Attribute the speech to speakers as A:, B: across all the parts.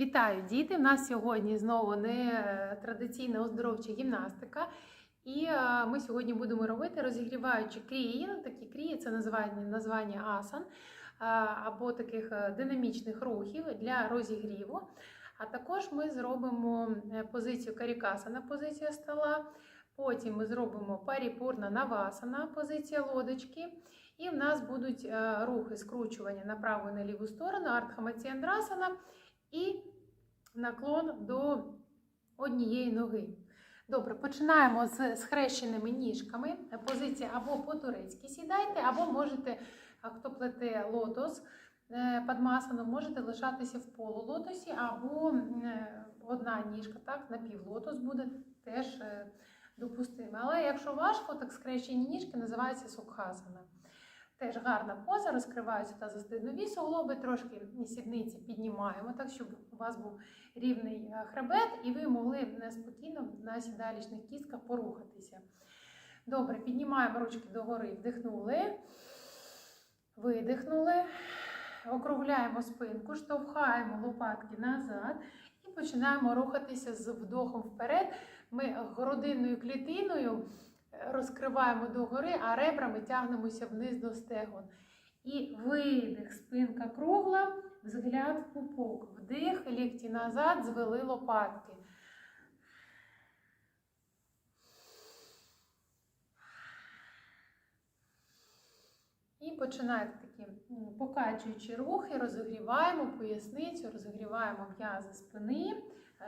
A: Вітаю, діти! У нас сьогодні знову не е, традиційна оздоровча гімнастика. І е, ми сьогодні будемо робити розігріваючі крії. Такі крії це називання, названня асан е, або таких динамічних рухів для розігріву. А також ми зробимо позицію карікасана, позиція стола. Потім ми зробимо паріпурна навасана, позиція лодочки. І в нас будуть рухи скручування на праву і на ліву сторону, артхамаціандрасана і наклон до однієї ноги. Добре, починаємо з схрещеними ніжками. Позиція або по-турецьки сідайте, або можете, хто плете лотос е, падмасану, можете лишатися в полулотосі, або е, одна ніжка, так, напівлотос буде теж е, допустиме. Але якщо важко, так скрещені ніжки називаються сукхасана. Теж гарна поза, розкриваються та застигнові суглоби, трошки сідниці піднімаємо, так щоб у вас був рівний е, хребет, і ви могли спокійно на сідалічних кістках порухатися. Добре, піднімаємо ручки догори, вдихнули, видихнули, округляємо спинку, штовхаємо лопатки назад і починаємо рухатися з вдохом вперед. Ми грудинною клітиною розкриваємо догори, а ребрами тягнемося вниз до стегон. І видих, спинка кругла, взгляд в пупок. Вдих, лікті назад, звели лопатки. І починають такі покачуючі рухи, розігріваємо поясницю, розігріваємо м'язи спини.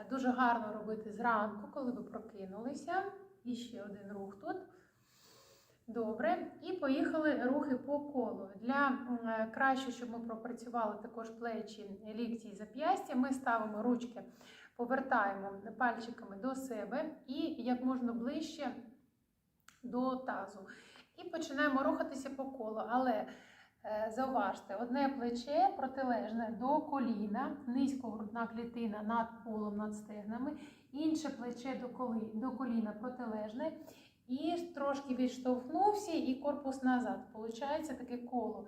A: Дуже гарно робити зранку, коли ви прокинулися. І ще один рух тут. Добре. І поїхали рухи по колу. Для краще, щоб ми пропрацювали також плечі, лікті і зап'ястя, ми ставимо ручки, повертаємо пальчиками до себе і як можна ближче до тазу. І починаємо рухатися по колу. Але зауважте, одне плече протилежне до коліна, низько грудна клітина над полом, над стегнами, інше плече до коліна протилежне. І трошки відштовхнувся, і корпус назад. Получається таке коло.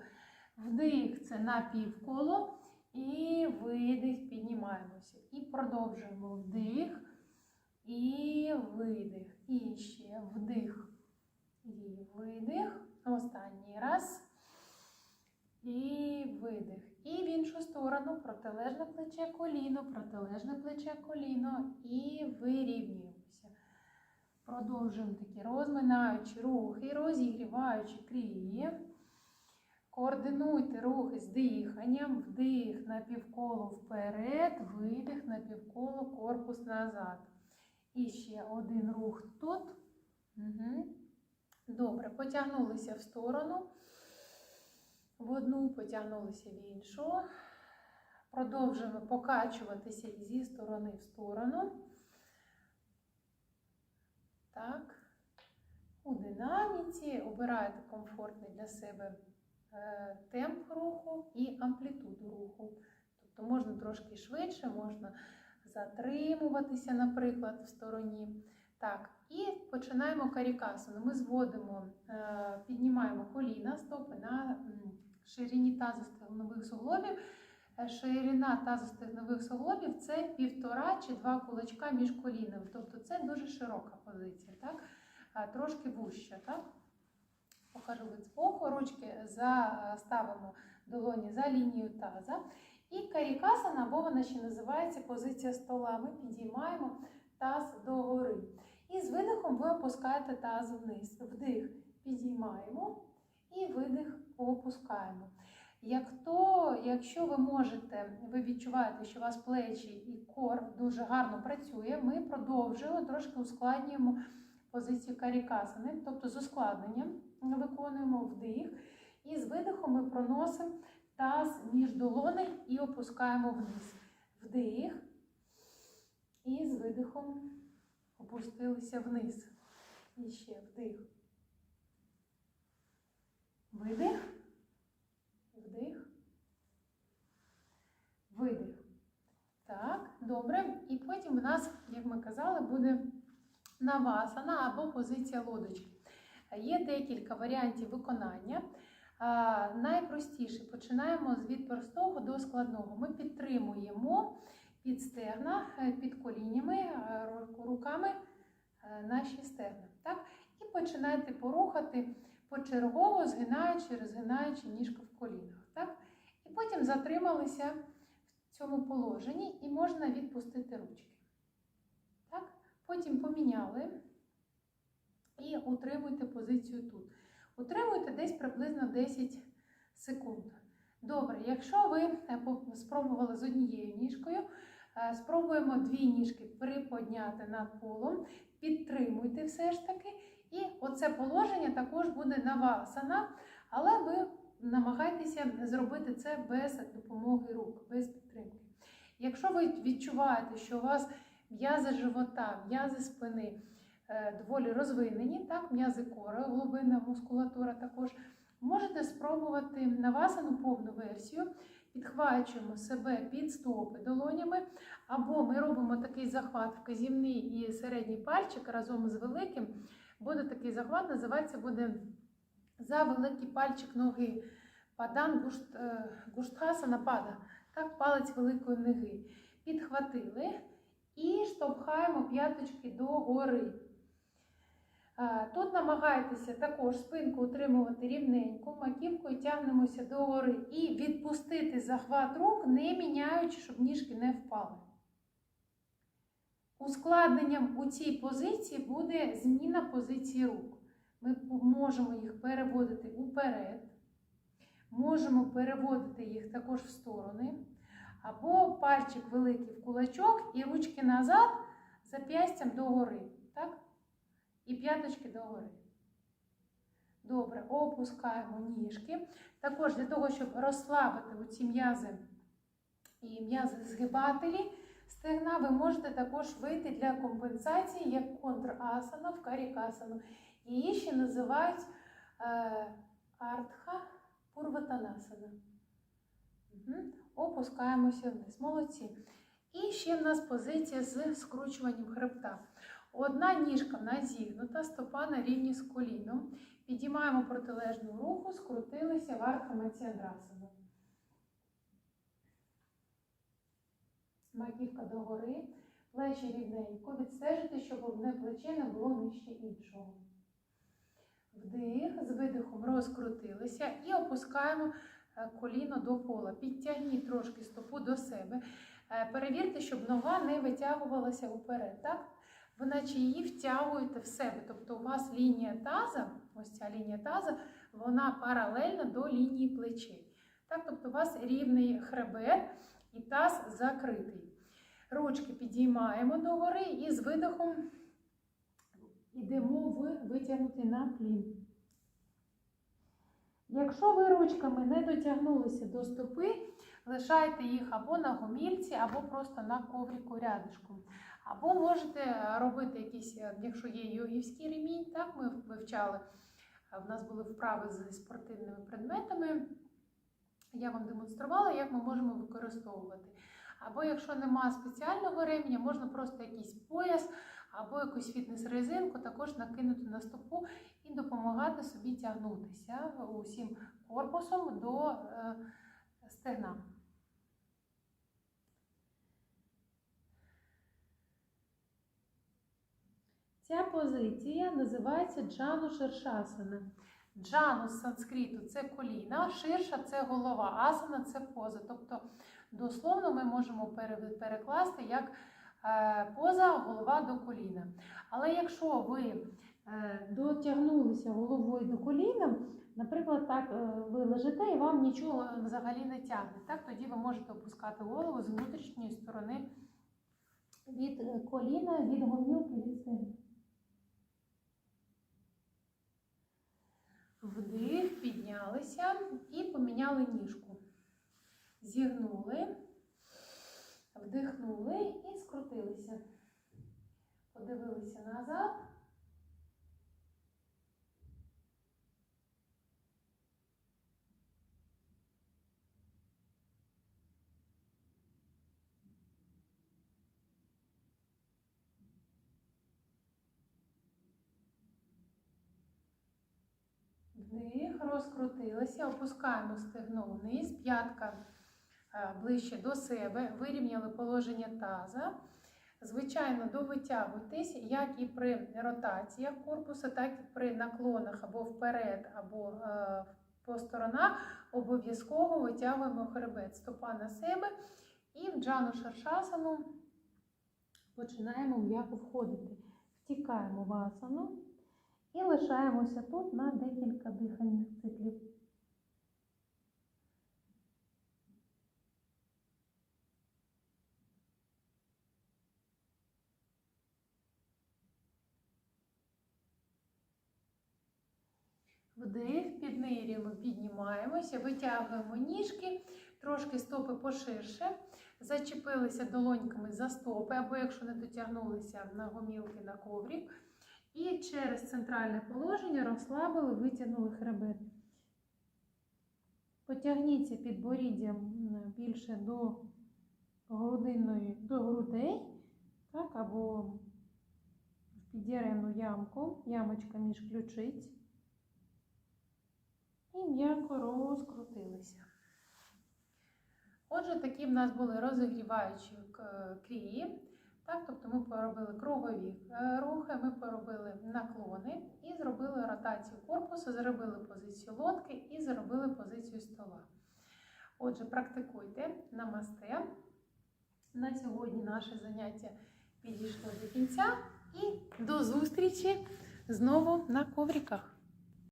A: Вдих це напівколо. І видих, піднімаємося. І продовжуємо вдих. І видих. І ще вдих. І видих. Останній раз. І видих. І в іншу сторону протилежне плече коліно, протилежне плече коліно. І вирівнюємося. Продовжуємо такі розминаючі рухи, розігріваючи крії. Координуйте рухи з диханням. Вдих на півколо вперед, видих на півколо корпус назад. І ще один рух тут. Угу. Добре, потягнулися в сторону. В одну потягнулися в іншу. Продовжуємо покачуватися зі сторони в сторону. Так. У динаміці обирайте комфортний для себе е, темп руху і амплітуду руху. Тобто можна трошки швидше, можна затримуватися, наприклад, в стороні. Так, і починаємо карікасану. Ми зводимо, е, піднімаємо коліна, стопи на ширині тазостегнових суглобів. Ширина тазостегнових суглобів це півтора чи два кулачка між колінами. Тобто це дуже широка позиція, так? трошки вуща. Так? Покажу від збоку, ручки ставимо долоні за лінію таза. І карікасана, або вона ще називається позиція стола. Ми підіймаємо таз догори. І з видихом ви опускаєте таз вниз. Вдих підіймаємо і видих опускаємо. Як то, якщо ви можете, ви відчуваєте, що у вас плечі і кор дуже гарно працює, ми продовжуємо, трошки ускладнюємо позицію карікасани, тобто з ускладненням виконуємо вдих. І з видихом ми проносимо таз між долоней і опускаємо вниз. Вдих. І з видихом опустилися вниз. І ще вдих. Видих. Вдих. Видих. Так, добре. І потім у нас, як ми казали, буде навасана або позиція лодочки. Є декілька варіантів виконання. Найпростіше починаємо від простого до складного. Ми підтримуємо під стегна, е, під коліннями, е, руками е, наші стегна. Так? І починайте порухати почергово, згинаючи, розгинаючи ніжку в колінах. Так? І потім затрималися в цьому положенні і можна відпустити ручки. Так? Потім поміняли і утримуйте позицію тут. Утримуйте десь приблизно 10 секунд. Добре, якщо ви е, спробували з однією ніжкою, е, спробуємо дві ніжки приподняти над полом, підтримуйте все ж таки. І оце положення також буде навасана, але ви намагайтеся зробити це без допомоги рук, без підтримки. Якщо ви відчуваєте, що у вас м'язи живота, м'язи спини е, доволі розвинені, так, м'язи кори, глибинна мускулатура також, можете спробувати навасану повну версію, підхвачуємо себе під стопи долонями, або ми робимо такий захват вказівний і середній пальчик разом з великим. Буде такий захват, називається буде за великий пальчик ноги. Падан гушт, е, гуштхасана пада, так, палець великої ноги. Підхватили і штовхаємо п'яточки догори. Е, Тут намагайтеся також спинку утримувати рівненько, маківкою тягнемося догори і відпустити захват рук, не міняючи, щоб ніжки не впали. Ускладненням у цій позиції буде зміна позиції рук. Ми можемо їх переводити уперед, можемо переводити їх також в сторони, або пальчик великий в кулачок і ручки назад, зап'ястям догори. Так? І п'яточки догори. Добре, опускаємо ніжки. Також для того, щоб розслабити оці м'язи і м'язи згибателі стегна, ви можете також вийти для компенсації як контрасана в карікасану. Її ще називають е, артха пурватанасана. Угу. Опускаємося вниз. Молодці. І ще в нас позиція з скручуванням хребта. Одна ніжка в нас зігнута, стопа на рівні з коліном. Підіймаємо протилежну руку, скрутилися в архамаціандрасану. Маківка догори, плечі рівненько. Відстежити, щоб одне плече не було нижче іншого. Вдих, з видихом розкрутилися і опускаємо е, коліно до пола. Підтягніть трошки стопу до себе. Е, Перевірте, щоб нога не витягувалася уперед. Так? Ви наче її втягуєте в себе. Тобто у вас лінія таза, ось ця лінія таза, вона паралельна до лінії плечей. Так? Тобто у вас рівний хребет і таз закритий. Ручки підіймаємо догори і з видихом йдемо в витягнутий наклін. Якщо ви ручками не дотягнулися до стопи, лишайте їх або на гомільці, або просто на коврику рядишком. Або можете робити якісь, якщо є йогівський ремінь, так ми вивчали. В нас були вправи з спортивними предметами. Я вам демонструвала, як ми можемо використовувати. Або якщо немає спеціального ременя, можна просто якийсь пояс або якусь фітнес-резинку також накинути на стопу і допомагати собі тягнутися усім корпусом до е, стегна. Ця позиція називається джану ширшасана. Джану з санскриту це коліна, ширша це голова, асана це поза. Тобто, дословно ми можемо перекласти як е, поза голова до коліна. Але якщо ви е, дотягнулися головою до коліна, наприклад, так е, ви лежите і вам нічого взагалі не тягне, так тоді ви можете опускати голову з внутрішньої сторони від коліна, від гомілки, від стегна. Вдих, піднялися і поміняли ніжку. Зігнули, вдихнули і скрутилися. Подивилися назад. Вдих, розкрутилися, опускаємо стегно вниз, п'ятка ближче до себе, вирівняли положення таза. Звичайно, довитягуйтесь, як і при ротаціях корпусу, так і при наклонах або вперед, або е, по сторонах. Обов'язково витягуємо хребет стопа на себе і в джану шаршасану починаємо м'яко входити. Втікаємо в асану і лишаємося тут на декілька дихальних циклів. Вдих, піднирюємо, піднімаємося, витягуємо ніжки, трошки стопи поширше, зачепилися долоньками за стопи, або якщо не дотягнулися на гомілки на коврик. І через центральне положення розслабили, витягнули хребет. Потягніться підборіддям м, більше до грудинної, до грудей, так, або в під'єремну ямку, ямочка між ключиць. І м'яко розкрутилися. Отже, такі в нас були розігріваючі крії. Так, тобто ми поробили кругові е, рухи, ми поробили наклони і зробили ротацію корпусу, зробили позицію лодки і зробили позицію стола. Отже, практикуйте намасте. На сьогодні наше заняття підійшло до кінця і до зустрічі знову на ковриках.